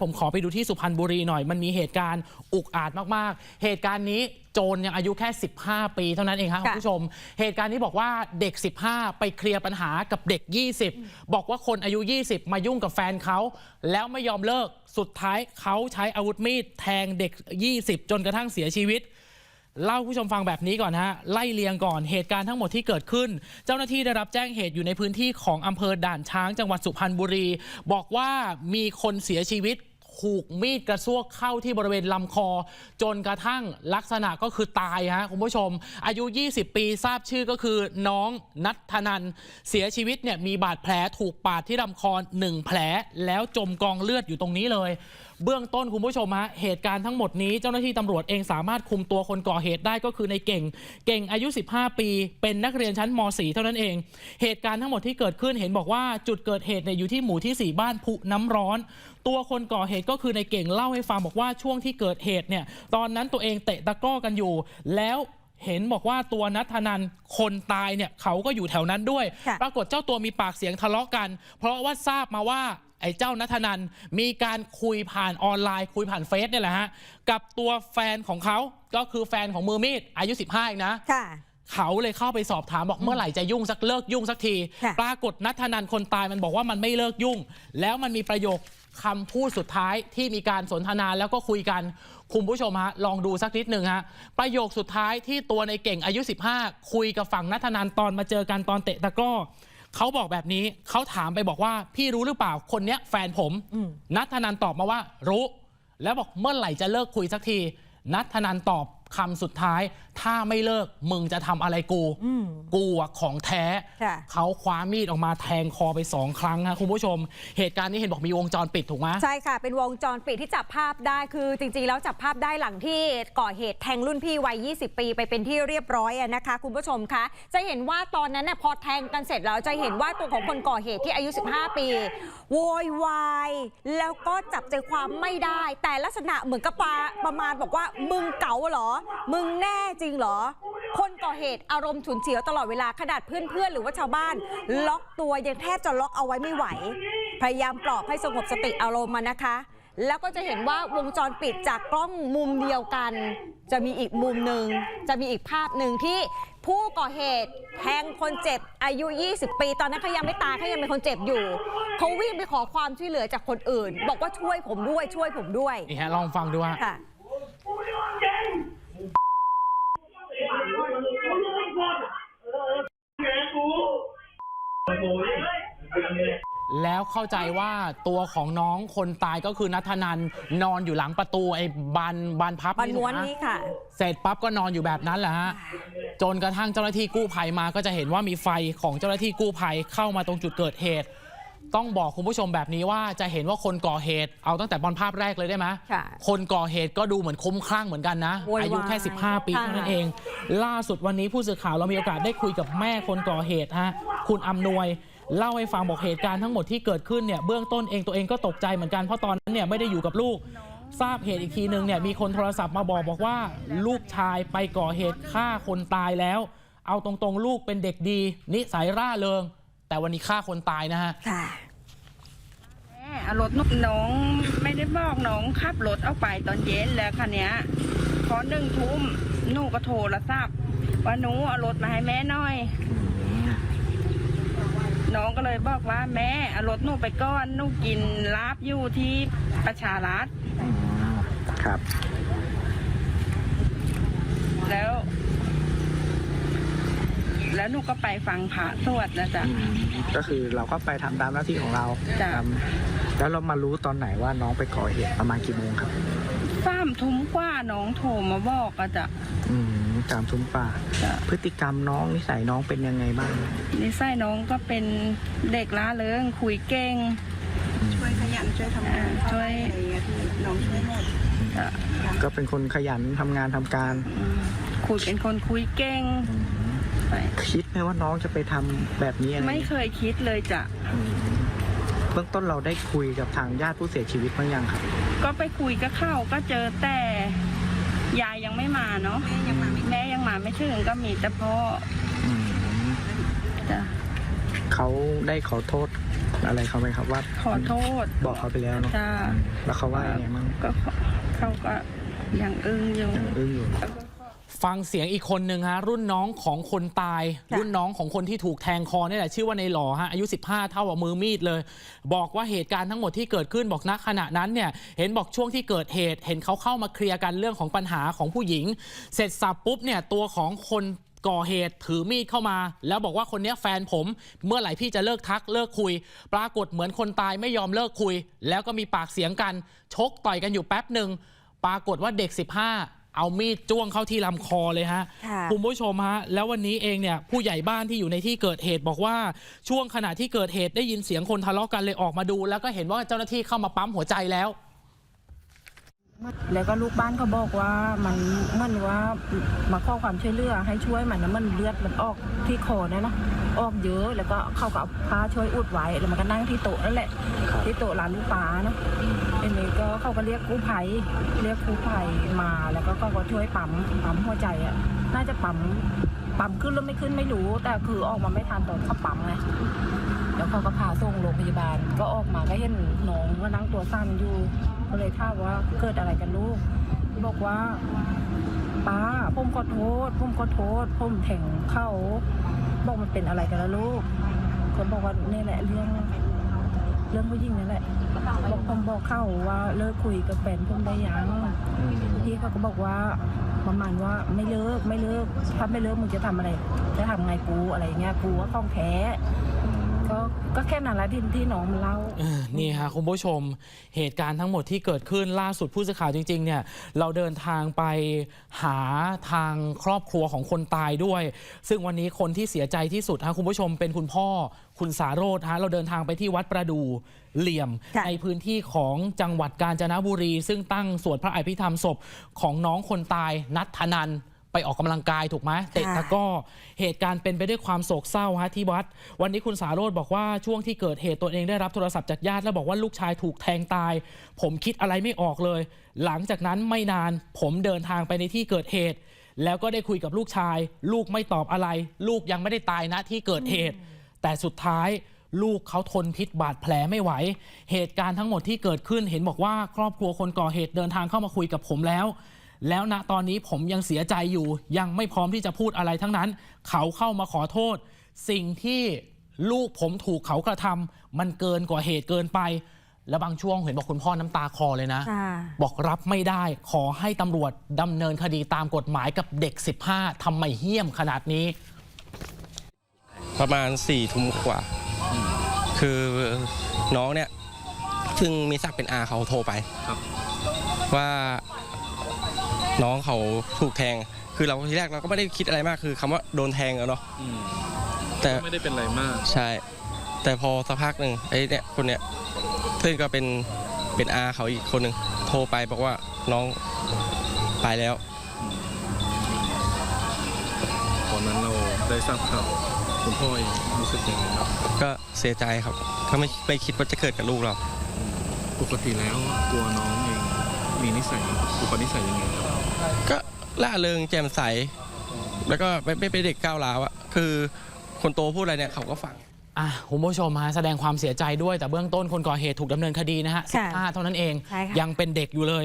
ผมขอไปดูที่สุพรรณบุรีหน่อย มันมีเหตุการณ์อุกอาจมากๆ เหตุการณ์นี้โจรยังอายุแค่ 15 ปีเท่านั้นเองครับคุณผู้ชม เหตุการณ์นี้บอกว่าเด็ก 15 ไปเคลียร์ปัญหากับเด็ก 20 บอกว่าคนอายุ 20 มายุ่งกับแฟนเขา แล้วไม่ยอมเลิก สุดท้ายเขาใช้อาวุธมีดแทงเด็ก 20 จนกระทั่งเสียชีวิตเล่าให้ผู้ชมฟังแบบนี้ก่อนฮะไล่เลียงก่อนเหตุการณ์ทั้งหมดที่เกิดขึ้น เจ้าหน้าที่ได้รับแจ้งเหตุอยู่ในพื้นที่ของอำเภอด่านช้างจังหวัดสุพรรณบุรี บอกว่ามีคนเสียชีวิต ถูกมีดกระซวกเข้าที่บริเวณลำคอ จนกระทั่งลักษณะก็คือตายฮะคุณผู้ชม อายุ 20 ปีทราบชื่อก็คือน้องนัทธนันเสียชีวิตเนี่ยมีบาดแผลถูกปาดที่ลำคอหนึ่งแผลแล้วจมกองเลือดอยู่ตรงนี้เลย เบื้องต้นคุณผู้ชมฮะเหตุการณ์ทั้งหมดนี้เจ้าหน้าที่ตำรวจเองสามารถคุมตัวคนก่อเหตุได้ก็คือในเก่ง เก่งอายุ 15 ปี เป็นนักเรียนชั้นม .4 เท่านั้นเอง เหตุการณ์ทั้งหมดที่เกิดขึ้นเห็นบอกว่าจุดเกิดเหตุเนี่ยอยู่ที่หมู่ที่ 4 บ้านผุน้ำร้อน ตัวคนก่อเหตุก็คือในเก่งเล่าให้ฟังบอกว่าช่วงที่เกิดเหตุเนี่ยตอนนั้นตัวเองเตะตะกร้อกันอยู่ แล้วเห็นบอกว่าตัวนัทนันคนตายเนี่ยเขาก็อยู่แถวนั้นด้วยค่ะปรากฏเจ้าตัวมีปากเสียงทะเลาะกัน เพราะว่าทราบมาว่า ไอ้เจ้านัทนันมีการคุยผ่านออนไลน์ คุยผ่านเฟซเนี่ยแหละฮะกับตัวแฟนของเขาก็คือแฟนของมือมีดอายุ 15เองนะค่ะ เขาเลยเข้าไปสอบถามบอกเมื่อไหร่จะยุ่งสักเลิกยุ่งสักที ค่ะ ปรากฏนัทนันคนตายมันบอกว่ามันไม่เลิกยุ่ง แล้วมันมีประโยคคำพูดสุดท้ายที่มีการสนทนาแล้วก็คุยกัน คุณผู้ชมฮะลองดูสักนิดหนึ่งฮะประโยคสุดท้ายที่ตัวในเก่งอายุ 15 คุยกับฝั่งนัทนันตอนมาเจอกันตอนเตะตะกร้อ เขาบอกแบบนี้เขาถามไปบอกว่าพี่รู้หรือเปล่าคนเนี้ยแฟนผมอืม นัทนันตอบมาว่ารู้ แล้วบอกเมื่อไหร่จะเลิกคุยสักที นัทนันตอบ คำสุดท้าย ถ้าไม่เลิกมึงจะทำอะไรกูอืมกูอะของแท้ ค่ะเขาคว้ามีดออกมาแทงคอไปสองครั้งนะคุณผู้ชม เหตุการณ์นี้เห็นบอกมีวงจรปิดถูกไหม ใช่ค่ะ เป็นวงจรปิดที่จับภาพได้คือจริง ๆ แล้วจับภาพได้หลังที่ก่อเหตุแทงรุ่นพี่วัย 20 ปีไปเป็นที่เรียบร้อยอะนะคะ คุณผู้ชมคะ จะเห็นว่าตอนนั้นน่ะพอแทงกันเสร็จแล้วจะเห็นว่าตัวของคนก่อเหตุที่อายุ 15 ปี โวยวายแล้วก็จับใจความไม่ได้ แต่ลักษณะเหมือนกับปาประมาณบอกว่ามึงเก๋าเหรอมึงแน่จริงเหรอ คนก่อเหตุอารมณ์ฉุนเฉียวตลอดเวลาขนาดเพื่อนๆ หรือว่าชาวบ้าน ล็อกตัวยังแทบจะล็อกเอาไว้ไม่ไหว พยายามปลอบให้สงบสติอารมณ์มานะคะ แล้วก็จะเห็นว่าวงจรปิดจากกล้องมุมเดียวกัน จะมีอีกมุมหนึ่งจะมีอีกภาพหนึ่งที่ผู้ก่อเหตุแทงคนเจ็บอายุ 20 ปี ตอนนั้นเขายังไม่ตายเขายังเป็นคนเจ็บอยู่เขาวิ่งไปขอความช่วยเหลือจากคนอื่น บอกว่าช่วยผมด้วยช่วยผมด้วยนี่ฮะลองฟังดูฮะ ค่ะ แล้วเข้าใจว่าตัวของน้องคนตายก็คือนัทนันนอนอยู่หลังประตูไอ้บานบานพับบันม้วนถูกไหมนี้ค่ะ เสร็จปั๊บก็นอนอยู่แบบนั้นแหละฮะจนกระทั่งเจ้าหน้าที่กู้ภัยมาก็จะเห็นว่ามีไฟของเจ้าหน้าที่กู้ภัยเข้ามาตรงจุดเกิดเหตุ ต้องบอกคุณผู้ชมแบบนี้ว่าจะเห็นว่าคนก่อเหตุเอาตั้งแต่บอลภาพแรกเลยได้ไหมค่ะคนก่อเหตุก็ดูเหมือนคุ้มคลั่งเหมือนกันนะ โวยวายอายุแค่ 15 ปีค่ะ เท่านั้นเอง ล่าสุดวันนี้ผู้สื่อข่าวเรามีโอกาสได้คุยกับแม่คนก่อเหตุฮะคุณอำนวย เล่าให้ฟังบอกเหตุการณ์ทั้งหมดที่เกิดขึ้นเนี่ยเบื้องต้นเองตัวเองก็ตกใจเหมือนกันเพราะตอนนั้นเนี่ยไม่ได้อยู่กับลูก ทราบเหตุอีกทีนึงเนี่ยมีคนโทรศัพท์มาบอกบอกว่า ลูกชายไปก่อเหตุฆ่าคนตายแล้ว เอาตรงๆ ลูกเป็นเด็กดี นิสัยร่าเริง แต่วันนี้ฆ่าคนตายนะฮะ ค่ะแม่เอารถนกน้องไม่ได้บอกน้องขับรถเอาไปตอนเย็นแล้วคันเนี้ยพอหนึ่งทุ่มหนูก็โทรศัพท์ว่าหนูเอารถมาให้แม่หน่อย น้องก็เลยบอกว่าแม่เอารถหนูไปก้อนหนูกินลาบอยู่ที่ประชารัฐ ครับ แล้ว แล้วหนูก็ไปฟังพระสวดนะจ๊ะอืมก็คือเราก็ไปทำตามหน้าที่ของเราจ้ะ ทำแล้วเรามารู้ตอนไหนว่าน้องไปก่อเหตุประมาณกี่โมงครับ สามทุ่มกว่าน้องโทรมาบอกอะจ๊ะอืมตามทุ่มป่า จ้ะพฤติกรรมน้องนิสัยน้องเป็นยังไงบ้าง นิสัยน้องก็เป็นเด็กล้าเริงคุยเก่ง ช่วยขยันช่วยทำงานช่วย อะไรอย่างเงี้ยที่น้องช่วยหมดจ้ะก็เป็นคนขยันทำงานทำการ อืมคุยเป็นคนคุยเก่ง อืม ไป คิดไหมว่าน้องจะไปทำแบบนี้อะไรไม่เคยคิดเลยจ้ะอืมเบื้องต้นเราได้คุยกับทางญาติผู้เสียชีวิตบ้างยังครับ ก็ไปคุยกับเขาก็เจอแต่ยายยังไม่มาเนาะแม่ยังมาไม่แม่ยังมาไม่ถึงก็มีแต่พ่ออืมจ้ะเเขาได้ขอโทษอะไรเขาไหมครับว่าขอโทษ บอกเขาไปแล้วเนาะจ้าแล้วเขาว่ายังไงมั่งก็เขาเขาก็ยังอึ้งอยู่ยังอึ้งอยู่ ฟังเสียงอีกคนหนึ่งฮะ รุ่นน้องของคนตายค่ะรุ่นน้องของคนที่ถูกแทงคอนี่แหละชื่อว่าในหล่อฮะอายุ 15 เท่ากับมือมีดเลย บอกว่าเหตุการณ์ทั้งหมดที่เกิดขึ้นบอกณขณะนั้นเนี่ยเห็นบอกช่วงที่เกิดเหตุ เห็นเขาเข้ามาเคลียร์กันเรื่องของปัญหาของผู้หญิง เสร็จสับปุ๊บเนี่ยตัวของคนก่อเหตุถือมีดเข้ามา แล้วบอกว่าคนเนี้ยแฟนผม เมื่อไหร่พี่จะเลิกทักเลิกคุย ปรากฏเหมือนคนตายไม่ยอมเลิกคุย แล้วก็มีปากเสียงกัน ชกต่อยกันอยู่แป๊บหนึ่งปรากฏว่าเด็ก 15 เอามีดจ้วงเข้าที่ลำคอเลยฮะค่ะคุณผู้ชมฮะแล้ววันนี้เองเนี่ยผู้ใหญ่บ้านที่อยู่ในที่เกิดเหตุบอกว่าช่วงขณะที่เกิดเหตุได้ยินเสียงคนทะเลาะกันเลยออกมาดู แล้วก็เห็นว่าเจ้าหน้าที่เข้ามาปั๊มหัวใจแล้ว แล้วก็ลูกบ้านเขาบอกว่ามันเหมันว่ามาขอความช่วยเหลือให้ช่วยมันนะมันเลือดมันออกที่คอเนี่ยเนาะออกเยอะแล้วก็เขาก็เอาผ้าช่วยอุดไว้แล้วมันก็นั่งที่โต๊ะนั่นแหละที่โต๊ะร้านลูกปลาเนาะ อันนี้ก็เขาก็เรียกกู้ภัยเรียกกู้ภัยมาแล้วก็เขาก็ช่วยปั๊มปั๊มหัวใจอะน่าจะปั๊มปั๊มขึ้นหรือไม่ขึ้นไม่รู้ แต่คือออกมาไม่ทันตอนเขาปั๊มไงแล้วเขาก็พาส่งโรงพยาบาล ก็ออกมาก็เห็นน้องก็นั่งตัวสั่นอยู่ ก็เลยถามว่าเกิดอะไรกันลูกบอกว่าป้าผมขอโทษผมขอโทษผมแทงเข้าบอกมันเป็นอะไรกันแล้วลูกก็บอกว่านี่แหละเรื่อง เรื่องผู้หญิงนั่นแหละบอกผมบอกเข้าว่าเลิกคุยกับแฟนผมได้ยังพี่เขาก็บอกว่าประมาณว่าไม่เลิกไม่เลิกถ้าไม่เลิกมึงจะทำอะไรจะทำไงกูอะไรเงี้ยกูว่าข้องแท้ ก็ก็แค่นั้นแหละที่ที่น้องมันเล่า เออนี่ฮะคุณผู้ชมเหตุการณ์ทั้งหมดที่เกิดขึ้นล่าสุดผู้สื่อข่าวจริงๆเนี่ยเราเดินทางไปหาทางครอบครัวของคนตายด้วย ซึ่งวันนี้คนที่เสียใจที่สุดฮะคุณผู้ชมเป็นคุณพ่อคุณสาโรธฮะเราเดินทางไปที่วัดประดูเหลี่ยม ค่ะ ในพื้นที่ของจังหวัดกาญจนบุรี ซึ่งตั้งสวดพระอภิธรรมศพของน้องคนตายนัทธนัน ไปออกกำลังกายถูกไหมเตะตะกร้อเหตุการณ์เป็นไปด้วยความโศกเศร้าฮะที่วัด วันนี้คุณสาโรธบอกว่าช่วงที่เกิดเหตุตัวเองได้รับโทรศัพท์จากญาติแล้วบอกว่าลูกชายถูกแทงตาย ผมคิดอะไรไม่ออกเลย หลังจากนั้นไม่นานผมเดินทางไปในที่เกิดเหตุ แล้วก็ได้คุยกับลูกชาย ลูกไม่ตอบอะไร ลูกยังไม่ได้ตายนะที่เกิดเหตุ แต่สุดท้ายลูกเขาทนพิษบาดแผลไม่ไหว เหตุการณ์ทั้งหมดที่เกิดขึ้นเห็นบอกว่าครอบครัวคนก่อเหตุเดินทางเข้ามาคุยกับผมแล้ว แล้วณตอนนี้ผมยังเสียใจอยู่ ยังไม่พร้อมที่จะพูดอะไรทั้งนั้น เขาเข้ามาขอโทษ สิ่งที่ลูกผมถูกเขากระทำมันเกินกว่าเหตุเกินไป แล้วบางช่วงเห็นบอกคุณพ่อน้ำตาคลอเลยนะค่ะบอกรับไม่ได้ขอให้ตำรวจดำเนินคดีตามกฎหมายกับเด็ก 15ทำไมเหี้ยมขนาดนี้ ประมาณสี่ทุ่มกว่า คือน้องเนี่ยซึ่งมีศักดิ์เป็นอาเขาโทรไปว่า น้องเขาถูกแทง คือเราทีแรกเราก็ไม่ได้คิดอะไรมากคือคำว่าโดนแทงอะเนาะแต่ไม่ได้เป็นอะไรมาก ใช่ แต่พอสักพักหนึ่งไอ้เนี่ยคนเนี้ยซึ่งก็เป็นเป็นอาเขาอีกคนหนึ่งโทรไปบอกว่าน้องไปแล้วตอนนั้นเราได้ทราบข่าวคุณพ่อเองรู้สึกยังไงครับก็เสียใจครับก็ไม่ไม่คิดว่าจะเกิดกับลูกเรา ปกติแล้วตัวน้องเองมีนิสัย อุปนิสัยยังไงครับก็ล่าเริงแจ่มใส แล้วก็ไม่ไม่เป็นเด็กก้าวร้าวอะคือคนโตพูดอะไรเนี่ยเขาก็ฟัง อะคุณผู้ชมฮะแสดงความเสียใจด้วยแต่เบื้องต้นคนก่อเหตุถูกดำเนินคดีนะฮะค่ะ15เท่านั้นเอง ใช่ค่ะ ยังเป็นเด็กอยู่เลย